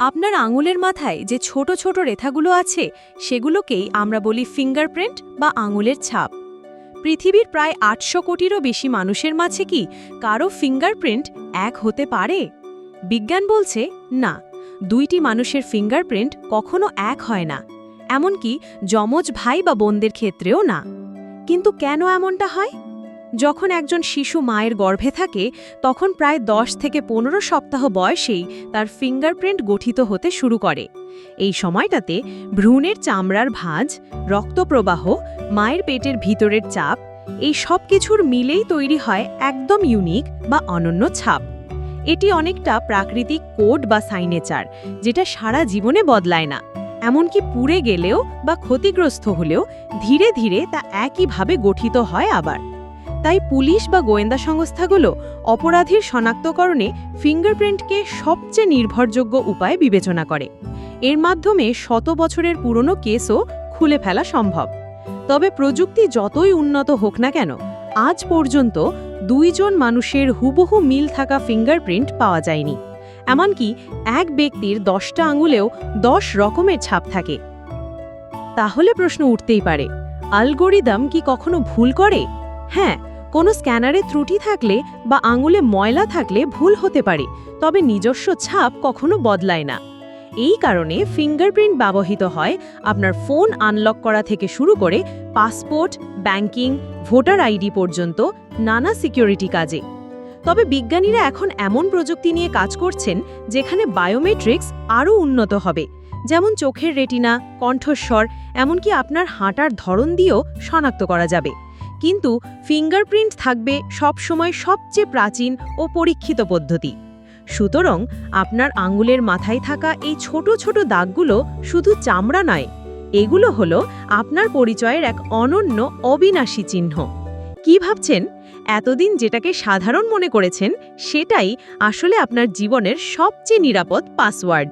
আপনার আঙুলের মাথায় যে ছোট ছোট রেখাগুলো আছে, সেগুলোকেই আমরা বলি ফিঙ্গারপ্রিন্ট বা আঙুলের ছাপ। পৃথিবীর প্রায় আটশো কোটিরও বেশি মানুষের মাঝে কি কারও ফিঙ্গারপ্রিন্ট এক হতে পারে? বিজ্ঞান বলছে, না, দুইটি মানুষের ফিঙ্গারপ্রিন্ট কখনো এক হয় না, এমনকি যমজ ভাই বা বোনদের ক্ষেত্রেও না। কিন্তু কেন এমনটা হয়? যখন একজন শিশু মায়ের গর্ভে থাকে, তখন প্রায় দশ থেকে পনেরো সপ্তাহ বয়সেই তার ফিঙ্গারপ্রিন্ট গঠিত হতে শুরু করে। এই সময়টাতে ভ্রূণের চামড়ার ভাঁজ, রক্তপ্রবাহ, মায়ের পেটের ভিতরের চাপ, এই সব কিছুর মিলেই তৈরি হয় একদম ইউনিক বা অনন্য ছাপ। এটি অনেকটা প্রাকৃতিক কোড বা সাইনেচার যেটা সারা জীবনে বদলায় না। এমনকি পুড়ে গেলেও বা ক্ষতিগ্রস্ত হলেও ধীরে ধীরে তা একইভাবে গঠিত হয় আবার। তাই পুলিশ বা গোয়েন্দা সংস্থাগুলো অপরাধীর শনাক্তকরণে ফিঙ্গারপ্রিন্টকে সবচেয়ে নির্ভরযোগ্য উপায় বিবেচনা করে। এর মাধ্যমে শত বছরের পুরনো কেসও খুলে ফেলা সম্ভব। তবে প্রযুক্তি যতই উন্নত হোক না কেন, আজ পর্যন্ত দুইজন মানুষের হুবহু মিল থাকা ফিঙ্গারপ্রিন্ট পাওয়া যায়নি। এমনকি এক ব্যক্তির দশটা আঙুলেও দশ রকমের ছাপ থাকে। তাহলে প্রশ্ন উঠতেই পারে, আলগোরিদম কি কখনো ভুল করে? হ্যাঁ কোনো স্ক্যানারে ত্রুটি থাকলে বা আঙুলে ময়লা থাকলে ভুল হতে পারে, তবে নিজস্ব ছাপ কখনো বদলায় না। এই কারণে ফিঙ্গারপ্রিন্ট ব্যবহৃত হয় আপনার ফোন আনলক করা থেকে শুরু করে পাসপোর্ট, ব্যাংকিং, ভোটার আইডি পর্যন্ত নানা সিকিউরিটি কাজে। তবে বিজ্ঞানীরা এখন এমন প্রযুক্তি নিয়ে কাজ করছেন যেখানে বায়োমেট্রিক্স আরও উন্নত হবে, যেমন চোখের রেটিনা, কণ্ঠস্বর, এমনকি আপনার হাঁটার ধরন দিয়েও শনাক্ত করা যাবে। কিন্তু ফিঙ্গারপ্রিন্ট থাকবে সবসময় সবচেয়ে প্রাচীন ও পরীক্ষিত পদ্ধতি। সুতরাং আপনার আঙুলের মাথায় থাকা এই ছোট ছোট দাগগুলো শুধু চামড়া নয়, এগুলো হলো আপনার পরিচয়ের এক অনন্য অবিনাশী চিহ্ন। কি ভাবছেন? এতদিন যেটাকে সাধারণ মনে করেছেন, সেটাই আসলে আপনার জীবনের সবচেয়ে নিরাপদ পাসওয়ার্ড।